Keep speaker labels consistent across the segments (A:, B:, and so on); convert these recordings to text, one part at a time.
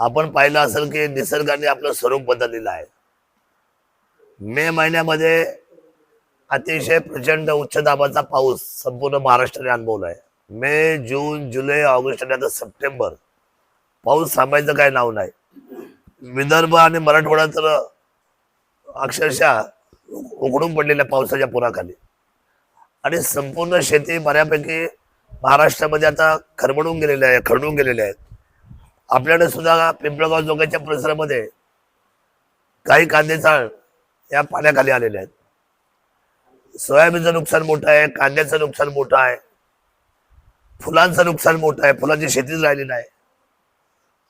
A: आपण पाहिलं असेल की निसर्गाने आपलं स्वरूप बदललेलं आहे. मे महिन्यामध्ये अतिशय प्रचंड उच्च दाबाचा पाऊस संपूर्ण महाराष्ट्राने अनुभवला आहे मे जून जुलै ऑगस्ट आणि आता सप्टेंबर पाऊस थांबायचं काय नाव नाही. विदर्भ आणि मराठवाडा तर अक्षरशः उघडून पडलेल्या पावसाच्या पुराखाली. आणि संपूर्ण शेती बऱ्यापैकी महाराष्ट्रामध्ये आता खरबडून गेलेल्या आहे खरडून गेलेल्या आहेत आपल्याकडे सुद्धा पिंपळगाव जोगाच्या परिसरामध्ये काही कांदे चाळ या पाण्याखाली आलेले आहेत. सोयाबीनचं नुकसान मोठं आहे कांद्याचं नुकसान मोठं आहे फुलांचं नुकसान मोठं आहे फुलांची शेतीच राहिली नाही.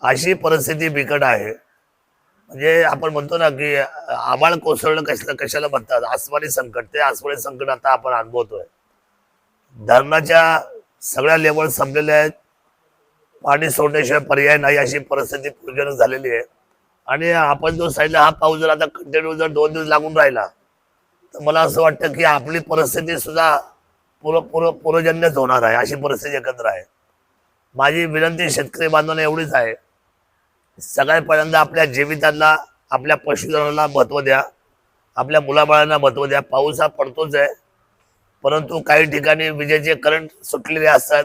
A: अशी परिस्थिती बिकट आहे. म्हणजे आपण म्हणतो ना की आबाळ कोसळणं कशाला कशाला म्हणतात? आसमानी संकट. ते आसमानी संकट आता आपण अनुभवतोय. धरणाच्या सगळ्या लेवल संपलेल्या आहेत. पाणी सोडण्याशिवाय पर्याय नाही अशी परिस्थिती पूर्वजनक झालेली आहे. आणि आपण जो साईडला हा पाऊस जर आता कंटिन्यू जर दोन दिवस लागून राहिला तर मला असं वाटतं की आपली परिस्थिती सुद्धा पूर पूर होणार आहे अशी परिस्थिती एकत्र आहे. माझी विनंती शेतकरी बांधवांना एवढीच आहे. सगळ्यात पहिल्यांदा आपल्या जीवितांना आपल्या पशुधनाला महत्त्व द्या. आपल्या मुलाबाळांना महत्त्व द्या. पाऊस हा पडतोच आहे. परंतु काही ठिकाणी विजेचे करंट सुटलेले असतात.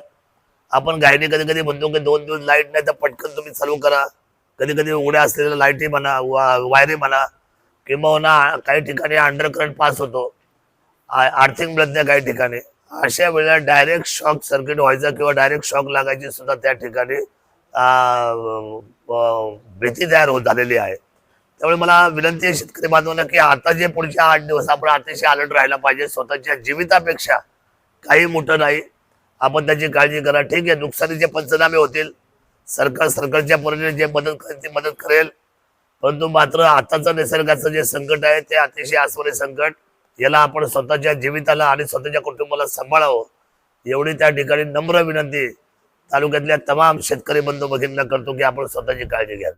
A: आपण गायने कधी कधी म्हणतो की दोन दिवस लाइट नाही तर पटकन तुम्ही चालू करा. कधी कधी उघड्या असलेल्या लाईटी म्हणा वा वायरी म्हणा किंवा काही ठिकाणी अंडर करंट पास होतो आर्थिंग आर्थिक काही ठिकाणी. अशा वेळेला डायरेक्ट शॉक सर्किट व्हायचा किंवा डायरेक्ट शॉक लागायची सुद्धा त्या ठिकाणी भीती तयार होत झालेली आहे. त्यामुळे मला विनंती आहे शेतकरी बांधवांना की आता जे पुढच्या आठ दिवस आपण अतिशय अलर्ट राहायला पाहिजे. स्वतःच्या जीवितापेक्षा काही मोठं नाही. आपण त्याची काळजी करा. ठीक आहे नुकसानीचे पंचनामे होतील. सरकार सरकारच्या परीने जे मदत करेल ती मदत करेल. परंतु मात्र आताचं निसर्गाचं जे संकट आहे ते अतिशय आसमानी संकट. याला आपण स्वतःच्या जीविताला आणि स्वतःच्या कुटुंबाला सांभाळावं. एवढी त्या ठिकाणी नम्र विनंती. तालुक्यातल्या तमाम शेतकरी बंधू भगिनींना करतो की आपण स्वतःची काळजी घ्या.